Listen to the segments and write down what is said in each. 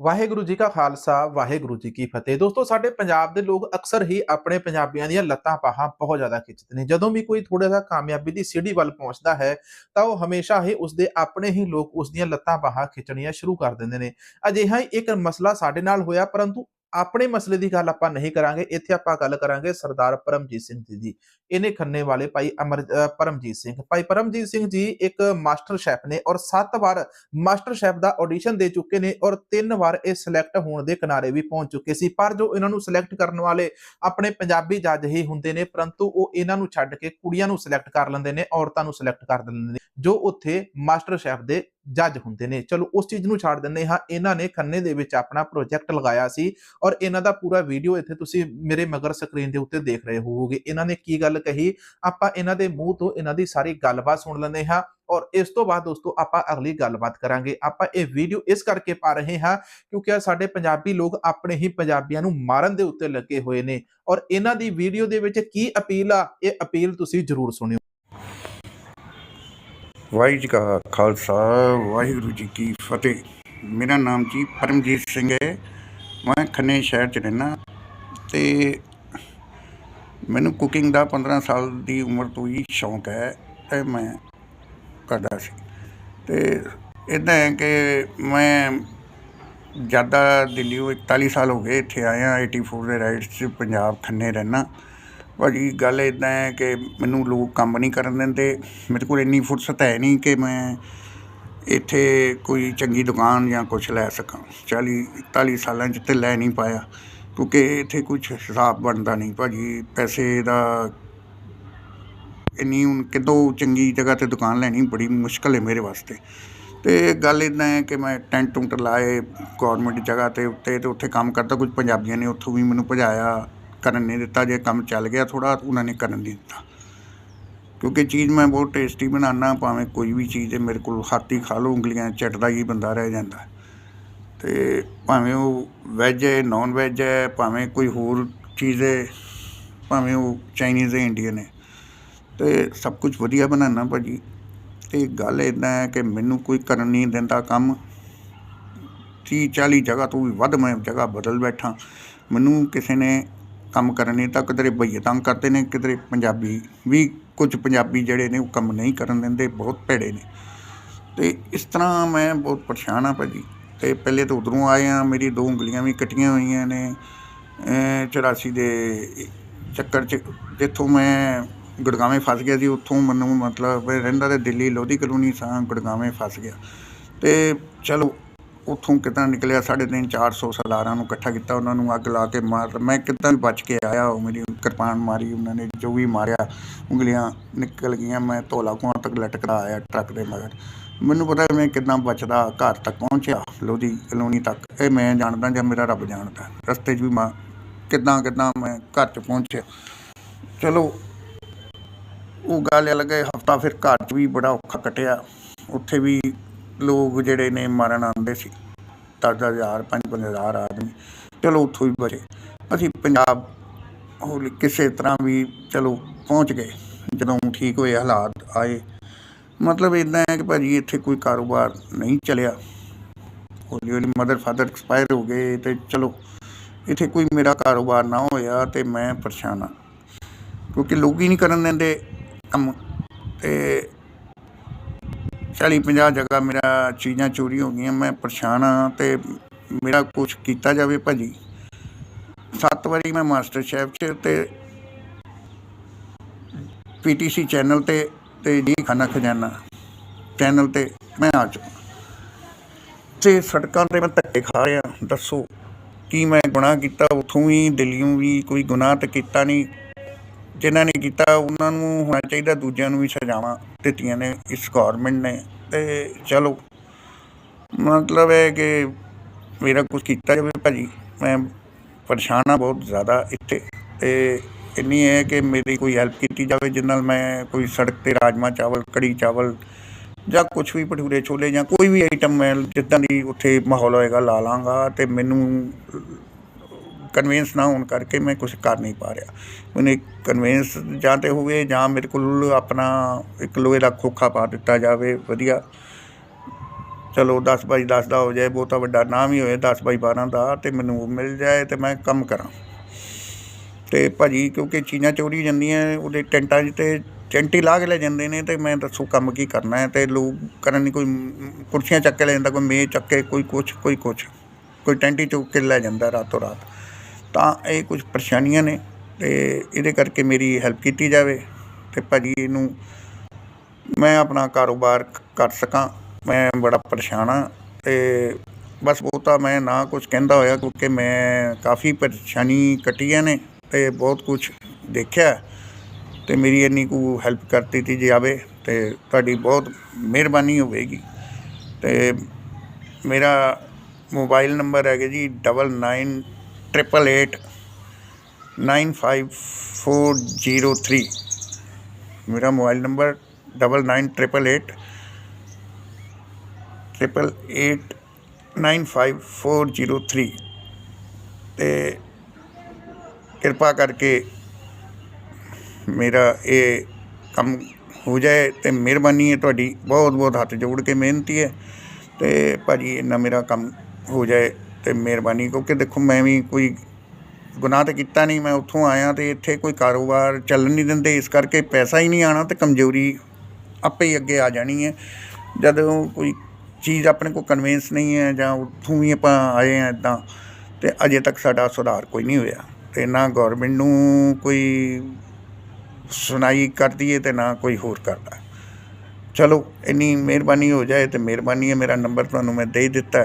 ਵਾਹਿਗੁਰੂ ਜੀ ਕਾ ਖਾਲਸਾ, ਵਾਹਿਗੁਰੂ ਜੀ ਕੀ ਫਤਿਹ। ਦੋਸਤੋ, ਸਾਡੇ ਪੰਜਾਬ ਦੇ ਲੋਕ ਅਕਸਰ ਹੀ ਆਪਣੇ ਪੰਜਾਬੀਆਂ ਦੀਆਂ ਲੱਤਾਂ ਪਾਹਾਂ ਬਹੁਤ ਜ਼ਿਆਦਾ ਖਿੱਚਦੇ ਨੇ। ਜਦੋਂ ਵੀ ਕੋਈ ਥੋੜਾ ਜਿਹਾ ਕਾਮਯਾਬੀ ਦੀ ਸੀढ़ੀ ਵੱਲ ਪਹੁੰਚਦਾ ਹੈ, ਤਾਂ ਉਹ ਹਮੇਸ਼ਾ ਹੀ ਉਸਦੇ ਆਪਣੇ ਹੀ ਲੋਕ ਉਸ ਦੀਆਂ ਲੱਤਾਂ ਪਾਹਾਂ ਖਿੱਚਣੀਆਂ ਸ਼ੁਰੂ ਕਰ ਦਿੰਦੇ ਨੇ। ਅਜਿਹਾ ਹੀ ਇੱਕ ਮਸਲਾ ਸਾਡੇ ਨਾਲ ਹੋਇਆ, ਪਰੰਤੂ ਆਪਣੇ ਮਸਲੇ ਦੀ ਗੱਲ ਆਪਾਂ ਨਹੀਂ ਕਰਾਂਗੇ, ਇੱਥੇ ਆਪਾਂ ਗੱਲ ਕਰਾਂਗੇ ਸਰਦਾਰ ਪਰਮਜੀਤ ਸਿੰਘ ਜੀ ਦੀ। ਇਹਨੇ ਖੰਨੇ ਵਾਲੇ ਭਾਈ ਅਮਰ ਪਰਮਜੀਤ ਸਿੰਘ। ਭਾਈ ਪਰਮਜੀਤ ਸਿੰਘ ਜੀ ਇੱਕ ਮਾਸਟਰ ਸ਼ੈਫ ਨੇ ਔਰ 7 ਵਾਰ ਮਾਸਟਰ ਸ਼ੈਫ ਦਾ ਆਡੀਸ਼ਨ ਦੇ ਚੁੱਕੇ ਨੇ ਔਰ ਤਿੰਨ ਵਾਰ ਇਹ ਸਿਲੈਕਟ ਹੋਣ ਦੇ ਕਿਨਾਰੇ ਵੀ ਪਹੁੰਚ ਚੁੱਕੇ ਸੀ। ਪਰ ਜੋ ਇਹਨਾਂ ਨੂੰ ਸਿਲੈਕਟ ਕਰਨ ਵਾਲੇ ਆਪਣੇ ਪੰਜਾਬੀ ਜੱਜ ਹੀ ਹੁੰਦੇ ਨੇ, ਪਰੰਤੂ ਉਹ ਇਹਨਾਂ ਨੂੰ ਛੱਡ ਕੇ ਕੁੜੀਆਂ ਨੂੰ ਸਿਲੈਕਟ ਕਰ ਲੈਂਦੇ ਨੇ, ਔਰਤਾਂ ਨੂੰ ਸਿਲੈਕਟ ਕਰ ਦਿੰਦੇ ਨੇ। ਜੋ ਉੱਥੇ ਮਾਸਟਰ ਸ਼ੈਫ ਦੇ ਜੱਜ ਹੁੰਦੇ ਨੇ। ਚਲੋ, ਉਸ ਚੀਜ਼ ਨੂੰ ਛੱਡ ਦਿੰਦੇ ਹਾਂ। ਇਹਨਾਂ ਨੇ ਖੰਨੇ ਦੇ ਵਿੱਚ ਆਪਣਾ ਪ੍ਰੋਜੈਕਟ ਲਗਾਇਆ ਸੀ ਔਰ ਇਹਨਾਂ ਦਾ ਪੂਰਾ ਵੀਡੀਓ ਇੱਥੇ ਤੁਸੀਂ ਮੇਰੇ ਮਗਰ ਸਕਰੀਨ ਦੇ ਉੱਤੇ ਦੇਖ ਰਹੇ ਹੋਵੋਗੇ। ਇਹਨਾਂ ਨੇ ਕੀ ਗੱਲ ਕਹੀ? ਆਪਾਂ ਇਹਨਾਂ ਦੇ ਮੂੰਹ ਤੋਂ ਇਹਨਾਂ ਦੀ ਸਾਰੀ ਗੱਲਬਾਤ ਸੁਣ ਲੈਂਦੇ ਹਾਂ ਔਰ ਇਸ ਤੋਂ ਬਾਅਦ ਦੋਸਤੋ ਆਪਾਂ ਅਗਲੀ ਗੱਲਬਾਤ ਕਰਾਂਗੇ। ਆਪਾਂ ਇਹ ਵੀਡੀਓ ਇਸ ਕਰਕੇ ਪਾ ਰਹੇ ਹਾਂ ਕਿਉਂਕਿ ਸਾਡੇ ਪੰਜਾਬੀ ਲੋਕ ਆਪਣੇ ਹੀ ਪੰਜਾਬੀਆਂ ਨੂੰ ਮਾਰਨ ਦੇ ਉੱਤੇ ਲੱਗੇ ਹੋਏ ਨੇ। ਔਰ ਇਹਨਾਂ ਦੀ ਵੀਡੀਓ ਦੇ ਵਿੱਚ ਕੀ ਅਪੀਲ ਆ, ਇਹ ਅਪੀਲ ਤੁਸੀਂ ਜ਼ਰੂਰ ਸੁਣਿਓ। ਵਾਹਿਗੁਰੂ ਜੀ ਕਾ ਖਾਲਸਾ, ਵਾਹਿਗੁਰੂ ਜੀ ਕੀ ਫਤਿਹ। ਮੇਰਾ ਨਾਮ ਜੀ ਪਰਮਜੀਤ ਸਿੰਘ ਹੈ। ਮੈਂ ਖੰਨੇ ਸ਼ਹਿਰ ਚ ਰਹਿਣਾ ਤੇ ਮੈਨੂੰ ਕੁਕਿੰਗ ਦਾ 15 ਸਾਲ ਦੀ ਉਮਰ ਤੋਂ ਹੀ ਸ਼ੌਂਕ ਹੈ ਤੇ ਮੈਂ ਕਰਦਾ ਸੀ। ਤੇ ਇਦਾਂ ਹੈ ਕਿ ਮੈਂ ਜ਼ਿਆਦਾ ਦਿੱਲੀ 41 ਸਾਲ ਹੋ ਗਏ ਇੱਥੇ ਆਇਆ 84 ਦੇ ਰਾਈਟਸ 'ਚ ਪੰਜਾਬ ਖੰਨੇ ਰਹਿਣਾ ਭਾਅ ਜੀ ਗੱਲ ਇੱਦਾਂ ਹੈ ਕਿ ਮੈਨੂੰ ਲੋਕ ਕੰਮ ਨਹੀਂ ਕਰਨ ਦਿੰਦੇ। ਮੇਰੇ ਕੋਲ ਇੰਨੀ ਫੁਰਸਤ ਹੈ ਨਹੀਂ ਕਿ ਮੈਂ ਇੱਥੇ ਕੋਈ ਚੰਗੀ ਦੁਕਾਨ ਜਾਂ ਕੁਝ ਲੈ ਸਕਾਂ। 40 41 ਸਾਲਾਂ 'ਚ ਤੇ ਲੈ ਨਹੀਂ ਪਾਇਆ, ਕਿਉਂਕਿ ਇੱਥੇ ਕੁਝ ਹਿਸਾਬ ਬਣਦਾ ਨਹੀਂ ਭਾਜੀ। ਪੈਸੇ ਦਾ ਇੰਨੀ ਹੁਣ ਕਿਤੋਂ ਚੰਗੀ ਜਗ੍ਹਾ ਤੇ ਦੁਕਾਨ ਲੈਣੀ ਬੜੀ ਮੁਸ਼ਕਲ ਹੈ ਮੇਰੇ ਵਾਸਤੇ। ਤੇ ਗੱਲ ਇਦਾਂ ਹੈ ਕਿ ਮੈਂ ਟੈਂਟ ਟੁੰਟ ਲਾਏ ਗੌਰਮੈਂਟ ਜਗ੍ਹਾ ਤੇ ਉੱਤੇ ਤੇ ਉੱਥੇ ਕੰਮ ਕਰਦਾ ਕੁਝ ਪੰਜਾਬੀਆਂ ਨੇ ਉੱਥੋਂ ਵੀ ਮੈਨੂੰ ਭਜਾਇਆ। ਕਰਨ ਨਹੀਂ ਦਿੱਤਾ, ਜੇ ਕੰਮ ਚੱਲ ਗਿਆ ਥੋੜਾ ਉਹਨਾਂ ਨੇ ਕਰਨ ਨਹੀਂ ਦਿੱਤਾ। ਕਿਉਂਕਿ ਚੀਜ਼ ਮੈਂ ਬਹੁਤ ਟੇਸਟੀ ਬਣਾਉਣਾ ਭਾਵੇਂ ਕੋਈ ਵੀ ਚੀਜ਼ ਹੈ, ਮੇਰੇ ਕੋਲ ਹੱਥ ਹੀ ਖਾ ਲਓ, ਉਂਗਲੀਆਂ ਚਟਦਾ ਹੀ ਬੰਦਾ ਰਹਿ ਜਾਂਦਾ। ਤੇ ਭਾਵੇਂ ਉਹ ਵੈਜ ਹੈ ਨਾਨ ਵੈਜ ਹੈ, ਭਾਵੇਂ ਕੋਈ ਹੋਰ ਚੀਜ਼ ਹੈ, ਭਾਵੇਂ ਉਹ ਚਾਈਨੀਜ਼ ਹੈ ਇੰਡੀਅਨ ਹੈ। ਤੇ ਸਭ ਕੁਝ ਵਧੀਆ ਬਣਾਉਣਾ ਭਾਜੀ। ਤੇ ਗੱਲ ਇਦਾਂ ਹੈ ਕਿ ਮੈਨੂੰ ਕੋਈ ਕਰਨ ਨਹੀਂ ਦਿੰਦਾ ਕੰਮ। 30 40 ਜਗ੍ਹਾ ਤੋਂ ਵੀ ਵੱਧ ਮੈਂ ਜਗ੍ਹਾ ਬਦਲ ਬੈਠਾ। ਮੈਨੂੰ ਕਿਸੇ ਨੇ ਕੰਮ ਕਰਨ ਨਹੀਂ ਤਾਂ ਕਿਧਰੇ ਭਈਏ ਤੰਗ ਕਰਦੇ ਨੇ, ਕਿਧਰੇ ਪੰਜਾਬੀ ਵੀ ਕੁਝ ਪੰਜਾਬੀ ਜਿਹੜੇ ਨੇ ਉਹ ਕੰਮ ਨਹੀਂ ਕਰਨ ਦਿੰਦੇ, ਬਹੁਤ ਭੇੜੇ ਨੇ। ਤੇ ਇਸ ਤਰ੍ਹਾਂ ਮੈਂ ਬਹੁਤ ਪਰੇਸ਼ਾਨ ਆ ਭਾਜੀ। ਤੇ ਪਹਿਲੇ ਤਾਂ ਉਧਰੋਂ ਆਏ ਆ ਮੇਰੀ ਦੋ ਉਂਗਲੀਆਂ ਵੀ ਕੱਟੀਆਂ ਹੋਈਆਂ ਨੇ ਅਮ 84 ਦੇ ਚੱਕਰ 'ਚ, ਜਿੱਥੋਂ ਮੈਂ ਗੁੜਗਾਵੇਂ ਫਸ ਗਿਆ ਸੀ, ਉੱਥੋਂ ਮੈਨੂੰ ਮਤਲਬ ਰਹਿੰਦਾ ਤੇ ਦਿੱਲੀ ਲੋਧੀ ਕਲੋਨੀ ਸਾਂ ਗੁੜਗਾਵੇਂ ਫਸ ਗਿਆ। ਤੇ ਚਲੋ ਉੱਥੋਂ ਕਿੱਦਾਂ ਨਿਕਲਿਆ? ਸਾਢੇ ਤਿੰਨ 400 ਸਰਦਾਰਾਂ ਨੂੰ ਇਕੱਠਾ ਕੀਤਾ ਉਹਨਾਂ ਨੂੰ, ਅੱਗ ਲਾ ਕੇ ਮਾਰ, ਮੈਂ ਕਿੱਦਾਂ ਬਚ ਕੇ ਆਇਆ। ਉਹ ਮੇਰੀ ਕਿਰਪਾਨ ਮਾਰੀ, ਉਹਨਾਂ ਨੇ ਜੋ ਵੀ ਮਾਰਿਆ, ਉਂਗਲੀਆਂ ਨਿਕਲ ਗਈਆਂ। ਮੈਂ ਧੋਲਾ ਕੁਆਂ ਤੱਕ ਲਟਕਦਾ ਆਇਆ ਟਰੱਕ ਦੇ ਮਗਰ। ਮੈਨੂੰ ਪਤਾ ਮੈਂ ਕਿੱਦਾਂ ਬਚਦਾ, ਘਰ ਤੱਕ ਪਹੁੰਚਿਆ ਲੋਧੀ ਕਲੋਨੀ ਤੱਕ। ਇਹ ਮੈਂ ਜਾਣਦਾ ਜਾਂ ਮੇਰਾ ਰੱਬ ਜਾਣਦਾ? ਰਸਤੇ 'ਚ ਵੀ ਮੈਂ ਕਿੱਦਾਂ ਕਿੱਦਾਂ ਮੈਂ ਘਰ 'ਚ ਪਹੁੰਚਿਆ? ਚਲੋ, ਉਹ ਗੱਲ ਅਲੱਗ ਹਫਤਾ ਫਿਰ ਘਰ 'ਚ ਵੀ ਬੜਾ ਔਖਾ ਕੱਟਿਆ। ਉੱਥੇ ਵੀ ਲੋਕ ਜਿਹੜੇ ਨੇ ਮਰਨ ਆਉਂਦੇ ਸੀ। ਦਸ ਦਸ ਹਜ਼ਾਰ, ਪੰਜ ਪੰਜ ਹਜ਼ਾਰ ਆਦਮੀ। ਚਲੋ ਉੱਥੋਂ ਵੀ ਬਚੇ। ਅਸੀਂ ਪੰਜਾਬ ਹੋਰ ਕਿਸੇ ਤਰ੍ਹਾਂ ਵੀ ਚਲੋ ਪਹੁੰਚ ਗਏ। ਜਦੋਂ ਠੀਕ ਹੋਏ, ਹਾਲਾਤ ਆਏ। ਮਤਲਬ ਇਦਾਂ ਹੈ ਕਿ ਭਾਜੀ ਇੱਥੇ ਕੋਈ ਕਾਰੋਬਾਰ ਨਹੀਂ ਚੱਲਿਆ। ਹੌਲੀ ਹੌਲੀ ਮਦਰ ਫਾਦਰ ਐਕਸਪਾਇਰ ਹੋ ਗਏ ਤੇ ਚਲੋ ਇੱਥੇ ਕੋਈ ਮੇਰਾ ਕਾਰੋਬਾਰ ਨਾ ਹੋਇਆ ਤੇ ਮੈਂ ਪਰੇਸ਼ਾਨ ਹਾਂ। ਕਿਉਂਕਿ ਲੋਕ ਹੀ ਨਹੀਂ ਕਰਨ ਦਿੰਦੇ ਕੰਮ। ਤੇ 40 50 ਜਗ੍ਹਾ ਮੇਰਾ ਚੀਜ਼ਾਂ ਚੋਰੀ ਹੋ ਗਈਆਂ, ਮੈਂ ਪਰੇਸ਼ਾਨ ਹਾਂ ਤੇ ਮੇਰਾ ਕੁਝ ਕੀਤਾ ਜਾਵੇ ਭਾਜੀ। ਸੱਤ ਵਾਰੀ ਮੈਂ ਮਾਸਟਰ ਸ਼ੈਫ 'ਚ ਤੇ ਪੀਟੀਸੀ ਚੈਨਲ ਤੇ ਤੇ ਜੀ ਖਾਨਾ ਖਜ਼ਾਨਾ ਚੈਨਲ ਤੇ ਮੈਂ ਆ ਚੁੱਕਾ। ਤੇ ਸੜਕਾਂ ਤੇ ਮੈਂ ਧੱਕੇ ਖਾ ਰਿਹਾ, ਦੱਸੋ ਕੀ ਮੈਂ ਗੁਨਾਹ ਕੀਤਾ, ਉਥੋਂ ਵੀ ਦਿੱਲੀੋਂ ਵੀ ਕੋਈ ਗੁਨਾਹ ਤਾਂ ਕੀਤਾ ਨਹੀਂ। ਜਿਨ੍ਹਾਂ ਨੇ ਕੀਤਾ, ਉਹਨਾਂ ਨੂੰ ਹੋਣਾ ਚਾਹੀਦਾ, ਦੂਜਿਆਂ ਨੂੰ ਵੀ ਸਜ਼ਾਵਾਂ ਦਿੱਤੀਆਂ ਨੇ, ਇਸ ਗਵਰਨਮੈਂਟ ਨੇ। ਤੇ ਚਲੋ। ਮਤਲਬ ਹੈ ਕਿ ਮੇਰਾ ਕੁਝ ਕੀਤਾ ਜਾਵੇ ਭਾਜੀ, ਮੈਂ ਪਰੇਸ਼ਾਨ ਆ ਬਹੁਤ ਜ਼ਿਆਦਾ ਇੱਥੇ। ਤੇ ਇੰਨੀ ਹੈ ਕਿ ਮੇਰੀ ਕੋਈ ਹੈਲਪ ਕੀਤੀ ਜਾਵੇ ਜਿਸ ਨਾਲ ਮੈਂ ਕੋਈ ਸੜਕ ਤੇ ਰਾਜਮਾ ਚਾਵਲ, ਕੜੀ ਚਾਵਲ ਜਾਂ ਕੁਝ ਵੀ ਭਟੂਰੇ ਛੋਲੇ ਜਾਂ ਕੋਈ ਵੀ ਆਈਟਮ ਮੈਂ ਜਿੱਦਾਂ ਦੀ ਉੱਥੇ ਮਾਹੌਲ ਹੋਏਗਾ ਲਾ ਲਾਂਗਾ ਤੇ ਮੈਨੂੰ ਕਨਵੈਂਸ ਨਾ ਹੋਣ ਕਰਕੇ ਮੈਂ ਕੁਝ ਕਰ ਨਹੀਂ ਪਾ ਰਿਹਾ। ਮੈਨੂੰ ਕਨਵੈਂਸ ਜਾਂ ਤੇ ਹੋਵੇ ਜਾਂ ਮੇਰੇ ਕੋਲ ਆਪਣਾ ਇੱਕ ਲੋਹੇ ਦਾ ਖੋਖਾ ਪਾ ਦਿੱਤਾ ਜਾਵੇ, ਵਧੀਆ। ਚਲੋ 10 ਬਾਈ 10 ਦਾ ਹੋ ਜਾਏ, ਬਹੁਤਾ ਵੱਡਾ ਨਾ ਵੀ ਹੋਏ 10 ਬਾਈ 12 ਦਾ ਤੇ ਮੈਨੂੰ ਮਿਲ ਜਾਏ ਤੇ ਮੈਂ ਕੰਮ ਕਰਾਂ। ਤੇ ਭਾਜੀ ਕਿਉਂਕਿ ਚੀਜ਼ਾਂ ਚੋਰੀ ਜਾਂਦੀਆਂ, ਉਹਦੇ ਟੈਂਟਾਂ 'ਚ ਤੇ ਚੈਂਟੀ ਲਾ ਕੇ ਲੈ ਜਾਂਦੇ ਨੇ ਤੇ ਮੈਂ ਦੱਸੋ ਕੰਮ ਕੀ ਕਰਨਾ ਹੈ ਤੇ ਲੋਕ ਕਰਨ ਦੀ ਕੋਈ ਕੁਰਸੀਆਂ ਚੱਕ ਕੇ ਲੈ ਜਾਂਦਾ, ਕੋਈ ਮੇਜ਼ ਚੱਕ ਕੇ, ਕੋਈ ਕੁਛ ਕੋਈ ਕੁਛ। ਕੋਈ ਟੈਂਟੀ ਚੁੱਕ ਕੇ ਲੈ ਜਾਂਦਾ ਰਾਤੋਂ ਰਾਤ। ਤਾਂ ਇਹ ਕੁਝ ਪਰੇਸ਼ਾਨੀਆਂ ਨੇ ਤੇ ਇਹਦੇ ਕਰਕੇ ਮੇਰੀ ਹੈਲਪ ਕੀਤੀ ਜਾਵੇ ਤੇ ਭਾਜੀ ਇਹਨੂੰ ਮੈਂ ਆਪਣਾ ਕਾਰੋਬਾਰ ਕਰ ਸਕਾਂ। ਮੈਂ ਬੜਾ ਪਰੇਸ਼ਾਨ ਹਾਂ ਤੇ ਬਸ ਬਹੁਤਾ ਮੈਂ ਨਾ ਕੁਝ ਕਹਿੰਦਾ ਹੋਇਆ ਕਿਉਂਕਿ ਮੈਂ ਕਾਫੀ ਪਰੇਸ਼ਾਨੀ ਕੱਟੀਆਂ ਨੇ ਤੇ ਬਹੁਤ ਕੁਝ ਦੇਖਿਆ ਤੇ ਮੇਰੀ ਇੰਨੀ ਕੁ ਹੈਲਪ ਕਰਤੀ ਤੀ ਜਾਵੇ ਤੇ ਤੁਹਾਡੀ ਬਹੁਤ ਮਿਹਰਬਾਨੀ ਹੋਵੇਗੀ। ਤੇ ਮੇਰਾ ਮੋਬਾਈਲ ਨੰਬਰ ਹੈਗਾ ਜੀ double nine triple eight nine five four zero three ਮੇਰਾ mobile number double nine triple eight triple eight nine five four zero three ਤੇ ਕਿਰਪਾ ਕਰਕੇ ਮੇਰਾ ਇਹ ਕੰਮ ਹੋ ਜਾਏ ਤੇ ਮਿਹਰਬਾਨੀ ਹੈ ਤੁਹਾਡੀ ਬਹੁਤ ਬਹੁਤ ਹੱਥ ਜੋੜ ਕੇ ਮਿਹਨਤੀ ਹੈ ਤੇ ਭਾਜੀ ਇੰਨਾ ਮੇਰਾ ਕੰਮ ਹੋ ਜਾਏ ਤੇ ਮਿਹਰਬਾਨੀ, ਕਿਉਂਕਿ ਦੇਖੋ ਮੈਂ ਵੀ ਕੋਈ ਗੁਨਾਹ ਤਾਂ ਕੀਤਾ ਨਹੀਂ, ਮੈਂ ਉੱਥੋਂ ਆਇਆ ਤੇ ਇੱਥੇ ਕੋਈ ਕਾਰੋਬਾਰ ਚੱਲਣ ਨਹੀਂ ਦਿੰਦੇ, ਇਸ ਕਰਕੇ ਪੈਸਾ ਹੀ ਨਹੀਂ ਆਣਾ ਤੇ ਕਮਜ਼ੋਰੀ ਆਪੇ ਹੀ ਅੱਗੇ ਆ ਜਾਣੀ ਹੈ। ਜਦੋਂ ਕੋਈ ਚੀਜ਼ ਆਪਣੇ ਕੋਲ ਕਨਵੈਂਸ ਨਹੀਂ ਹੈ ਜਾਂ ਉੱਥੋਂ ਵੀ ਆਪਾਂ ਆਏ ਆ ਇਦਾਂ ਤੇ ਅਜੇ ਤੱਕ ਸਾਡਾ ਸੁਧਾਰ ਕੋਈ ਨਹੀਂ ਹੋਇਆ। ਤੇ ਨਾ ਗਵਰਨਮੈਂਟ ਨੂੰ ਕੋਈ ਸੁਣਾਈ ਕਰਦੀ ਹੈ ਤੇ ਨਾ ਕੋਈ ਹੋਰ ਕਰਦਾ ਚਲੋ, ਇੰਨੀ ਮਿਹਰਬਾਨੀ ਹੋ ਜਾਏ ਤੇ ਮਿਹਰਬਾਨੀ ਹੈ, ਮੇਰਾ ਨੰਬਰ ਤੁਹਾਨੂੰ ਮੈਂ ਦੇ ਦਿੱਤਾ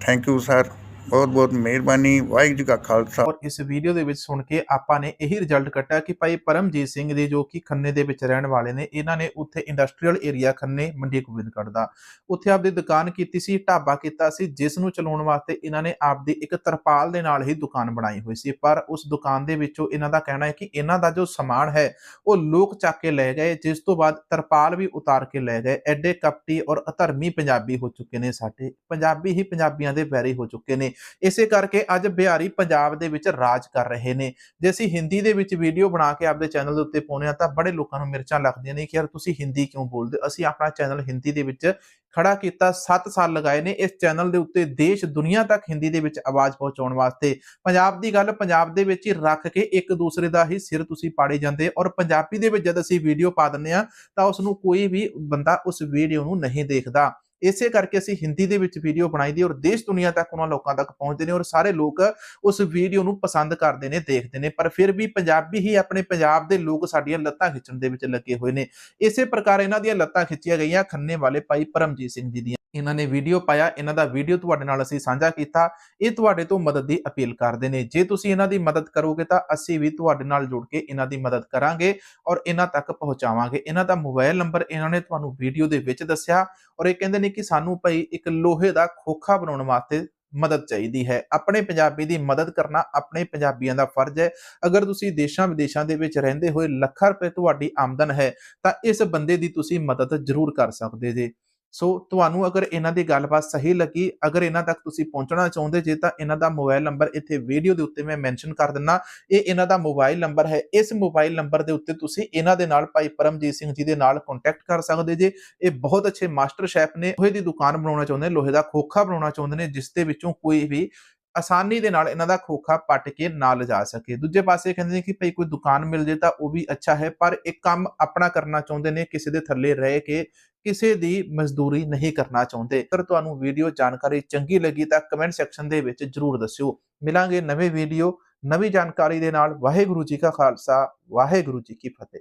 ਥੈਂਕ ਯੂ ਸਰ ਬਹੁਤ ਬਹੁਤ ਮਿਹਰਬਾਨੀ, ਵਾਹਿਗੁਰੂ ਜੀ ਕਾ ਖਾਲਸਾ। ਔਰ ਇਸ ਵੀਡੀਓ ਦੇ ਵਿੱਚ ਸੁਣ ਕੇ ਆਪਾਂ ਨੇ ਇਹੀ ਰਿਜ਼ਲਟ ਕੱਟਿਆ ਕਿ ਭਾਈ ਪਰਮਜੀਤ ਸਿੰਘ ਦੇ ਜੋ ਕਿ ਖੰਨੇ ਦੇ ਵਿੱਚ ਰਹਿਣ ਵਾਲੇ ਨੇ, ਇਹਨਾਂ ਨੇ ਉੱਥੇ ਇੰਡਸਟਰੀਅਲ ਏਰੀਆ ਖੰਨੇ ਮੰਡੀ ਗੋਬਿੰਦਗੜ੍ਹ ਦਾ। ਉੱਥੇ ਆਪਦੀ ਦੁਕਾਨ ਕੀਤੀ ਸੀ, ਢਾਬਾ ਕੀਤਾ ਸੀ, ਜਿਸ ਨੂੰ ਚਲਾਉਣ ਵਾਸਤੇ ਇਹਨਾਂ ਨੇ ਆਪਦੀ ਇੱਕ ਤਰਪਾਲ ਦੇ ਨਾਲ ਹੀ ਦੁਕਾਨ ਬਣਾਈ ਹੋਈ ਸੀ। ਪਰ ਉਸ ਦੁਕਾਨ ਦੇ ਵਿੱਚੋਂ ਇਹਨਾਂ ਦਾ ਕਹਿਣਾ ਹੈ ਕਿ ਇਹਨਾਂ ਦਾ ਜੋ ਸਮਾਨ ਹੈ, ਉਹ ਲੋਕ ਚੱਕ ਕੇ ਲੈ ਗਏ, ਜਿਸ ਤੋਂ ਬਾਅਦ ਤਰਪਾਲ ਵੀ ਉਤਾਰ ਕੇ ਲੈ ਗਏ। ਐਡੇ ਕਪਟੀ ਔਰ ਅਧਰਮੀ ਪੰਜਾਬੀ ਹੋ ਚੁੱਕੇ ਨੇ ਸਾਡੇ, ਪੰਜਾਬੀ ਹੀ ਪੰਜਾਬੀਆਂ ਦੇ ਵੈਰੀ ਹੋ ਚੁੱਕੇ ਨੇ। ਇਸੇ ਕਰਕੇ ਅੱਜ ਬਿਹਾਰੀ ਪੰਜਾਬ ਦੇ ਵਿੱਚ ਰਾਜ ਕਰ ਰਹੇ ਨੇ। ਜੇ ਅਸੀਂ ਹਿੰਦੀ ਦੇ ਵਿੱਚ ਵੀਡੀਓ ਬਣਾ ਕੇ ਆਪਦੇ ਚੈਨਲ ਦੇ ਉੱਤੇ ਪਾਉਂਦੇ ਆ ਤਾਂ ਬੜੇ ਲੋਕਾਂ ਨੂੰ ਮਿਰਚਾਂ ਲੱਗਦੀਆਂ ਨੇ ਕਿ ਯਾਰ ਤੁਸੀਂ ਹਿੰਦੀ ਕਿਉਂ ਬੋਲਦੇ? ਹੋ? ਅਸੀਂ ਆਪਣਾ ਚੈਨਲ ਹਿੰਦੀ ਦੇ ਵਿੱਚ ਖੜਾ ਕੀਤਾ 7 ਸਾਲ ਲਗਾਏ ਨੇ। ਇਸ ਚੈਨਲ ਦੇ ਉੱਤੇ ਦੇਸ਼, ਦੁਨੀਆ ਤੱਕ ਹਿੰਦੀ ਦੇ ਵਿੱਚ ਆਵਾਜ਼ ਪਹੁੰਚਾਉਣ ਵਾਸਤੇ। ਪੰਜਾਬ ਦੀ ਗੱਲ ਪੰਜਾਬ ਦੇ ਵਿੱਚ ਹੀ ਰੱਖ ਕੇ ਇੱਕ ਦੂਸਰੇ ਦਾ ਹੀ ਸਿਰ ਤੁਸੀਂ ਪਾੜੇ ਜਾਂਦੇ ਔਰ ਪੰਜਾਬੀ ਦੇ ਵਿੱਚ ਜਦ ਅਸੀਂ ਵੀਡੀਓ ਪਾ ਦਿੰਦੇ ਆ ਤਾਂ ਉਸ ਨੂੰ ਕੋਈ ਵੀ ਬੰਦਾ ਉਸ ਵੀਡੀਓ ਨੂੰ ਨਹੀਂ ਦੇਖਦਾ। ਇਸੇ ਕਰਕੇ ਅਸੀਂ ਹਿੰਦੀ ਦੇ ਵਿੱਚ ਵੀਡੀਓ ਬਣਾਈ ਦੀ ਔਰ ਦੇਸ਼ ਦੁਨੀਆ ਤੱਕ ਉਹਨਾਂ ਲੋਕਾਂ ਤੱਕ ਪਹੁੰਚਦੇ ਨੇ ਔਰ ਸਾਰੇ ਲੋਕ ਉਸ ਵੀਡੀਓ ਨੂੰ ਪਸੰਦ ਕਰਦੇ ਨੇ, ਦੇਖਦੇ ਨੇ, ਪਰ ਫਿਰ ਵੀ ਪੰਜਾਬੀ ਹੀ ਆਪਣੇ ਪੰਜਾਬ ਦੇ ਲੋਕ ਸਾਡੀਆਂ ਲੱਤਾਂ ਖਿੱਚਣ ਦੇ ਵਿੱਚ ਲੱਗੇ ਹੋਏ ਨੇ। ਇਸੇ ਪ੍ਰਕਾਰ ਇਹਨਾਂ ਦੀਆਂ ਲੱਤਾਂ ਖਿੱਚੀਆਂ ਗਈਆਂ ਖੰਨੇ ਵਾਲੇ ਭਾਈ ਪਰਮਜੀਤ ਸਿੰਘ ਜੀ ਦੀਆਂ। ਇਹਨਾਂ ਨੇ ਵੀਡੀਓ ਪਾਇਆ, ਇਹਨਾਂ ਦਾ ਵੀਡੀਓ ਤੁਹਾਡੇ ਨਾਲ ਅਸੀਂ ਸਾਂਝਾ ਕੀਤਾ। ਇਹ ਤੁਹਾਡੇ ਤੋਂ ਮਦਦ ਦੀ ਅਪੀਲ ਕਰਦੇ ਨੇ। ਜੇ ਤੁਸੀਂ ਇਹਨਾਂ ਦੀ ਮਦਦ ਕਰੋਗੇ ਤਾਂ ਅਸੀਂ ਵੀ ਤੁਹਾਡੇ ਨਾਲ ਜੁੜ ਕੇ ਇਹਨਾਂ ਦੀ ਮਦਦ ਕਰਾਂਗੇ ਔਰ ਇਹਨਾਂ ਤੱਕ ਪਹੁੰਚਾਵਾਂਗੇ। ਇਹਨਾਂ ਦਾ ਮੋਬਾਈਲ ਨੰਬਰ ਇਹਨਾਂ ਨੇ ਤੁਹਾਨੂੰ ਵੀਡੀਓ ਦੇ ਵਿੱਚ ਦੱਸਿਆ ਔਰ ਇਹ ਕਹਿੰਦੇ ਨੇ ਕਿ ਸਾਨੂੰ ਭਾਈ ਇੱਕ ਲੋਹੇ ਦਾ ਖੋਖਾ ਬਣਾਉਣ ਵਾਸਤੇ ਮਦਦ ਚਾਹੀਦੀ ਹੈ। ਆਪਣੇ ਪੰਜਾਬੀ ਦੀ ਮਦਦ ਕਰਨਾ ਆਪਣੇ ਪੰਜਾਬੀਆਂ ਦਾ ਫਰਜ਼ ਹੈ। ਅਗਰ ਤੁਸੀਂ ਦੇਸ਼ਾਂ ਵਿਦੇਸ਼ਾਂ ਦੇ ਵਿੱਚ ਰਹਿੰਦੇ ਹੋਏ ਲੱਖਾਂ ਰੁਪਏ ਤੁਹਾਡੀ ਆਮਦਨ ਹੈ ਤਾਂ ਇਸ ਬੰਦੇ ਦੀ ਤੁਸੀਂ ਮਦਦ ਜ਼ਰੂਰ ਕਰ ਸਕਦੇ ਜੇ। ਸੋ ਤੁਹਾਨੂੰ ਅਗਰ ਇਹਨਾਂ ਦੀ ਗੱਲਬਾਤ ਸਹੀ ਲੱਗੀ, ਅਗਰ ਇਹਨਾਂ ਤੱਕ ਤੁਸੀਂ ਪਹੁੰਚਣਾ ਚਾਹੁੰਦੇ ਜੇ, ਤਾਂ ਇਹਨਾਂ ਦਾ ਮੋਬਾਈਲ ਨੰਬਰ ਇੱਥੇ ਵੀਡੀਓ ਦੇ ਉੱਤੇ ਮੈਂ ਮੈਂਸ਼ਨ ਕਰ ਦਿੰਨਾ। ਇਹ ਇਹਨਾਂ ਦਾ ਮੋਬਾਈਲ ਨੰਬਰ ਹੈ। ਇਸ ਮੋਬਾਈਲ ਨੰਬਰ ਦੇ ਉੱਤੇ ਤੁਸੀਂ ਇਹਨਾਂ ਦੇ ਨਾਲ ਭਾਈ ਪਰਮਜੀਤ ਸਿੰਘ ਜੀ ਦੇ ਨਾਲ ਕੰਟੈਕਟ ਕਰ ਸਕਦੇ ਜੇ। ਇਹ ਬਹੁਤ ਅੱਛੇ ਮਾਸਟਰ ਸ਼ੈਫ ਨੇ ਲੋਹੇ ਦੀ ਦੁਕਾਨ ਬਣਾਉਣਾ ਚਾਹੁੰਦੇ ਨੇ, ਲੋਹੇ ਦਾ ਖੋਖਾ ਬਣਾਉਣਾ ਚਾਹੁੰਦੇ ਨੇ, ਜਿਸ ਦੇ ਵਿੱਚੋਂ ਕੋਈ ਵੀ ਆਸਾਨੀ ਦੇ ਨਾਲ ਇਹਨਾਂ ਦਾ ਖੋਖਾ ਪੱਟ ਕੇ ਨਾ ਲਿਜਾ ਸਕੇ। ਦੂਜੇ ਪਾਸੇ ਕਹਿੰਦੇ ਨੇ ਕਿ ਭਈ ਕੋਈ ਦੁਕਾਨ ਮਿਲ ਜੇ ਤਾਂ ਉਹ ਵੀ ਅੱਛਾ ਹੈ, ਪਰ ਇੱਕ ਕੰਮ ਆਪਣਾ ਕਰਨਾ ਚਾਹੁੰਦੇ ਨੇ, ਕਿਸੇ ਦੇ ਥੱਲੇ ਰਹਿ ਕੇ ਕਿਸੇ ਦੀ ਮਜ਼ਦੂਰੀ ਨਹੀਂ ਕਰਨਾ ਚਾਹੁੰਦੇ। ਅਗਰ ਤੁਹਾਨੂੰ ਵੀਡੀਓ ਜਾਣਕਾਰੀ ਚੰਗੀ ਲੱਗੀ ਤਾਂ ਕਮੈਂਟ ਸੈਕਸ਼ਨ ਦੇ ਵਿੱਚ ਜਰੂਰ ਦੱਸਿਓ। ਮਿਲਾਂਗੇ ਨਵੇਂ ਵੀਡੀਓ, ਨਵੀਂ ਜਾਣਕਾਰੀ ਦੇ ਨਾਲ। ਵਾਹਿਗੁਰੂ ਜੀ ਕਾ ਖਾਲਸਾ, ਵਾਹਿਗੁਰੂ ਜੀ ਕੀ ਫਤਿਹ।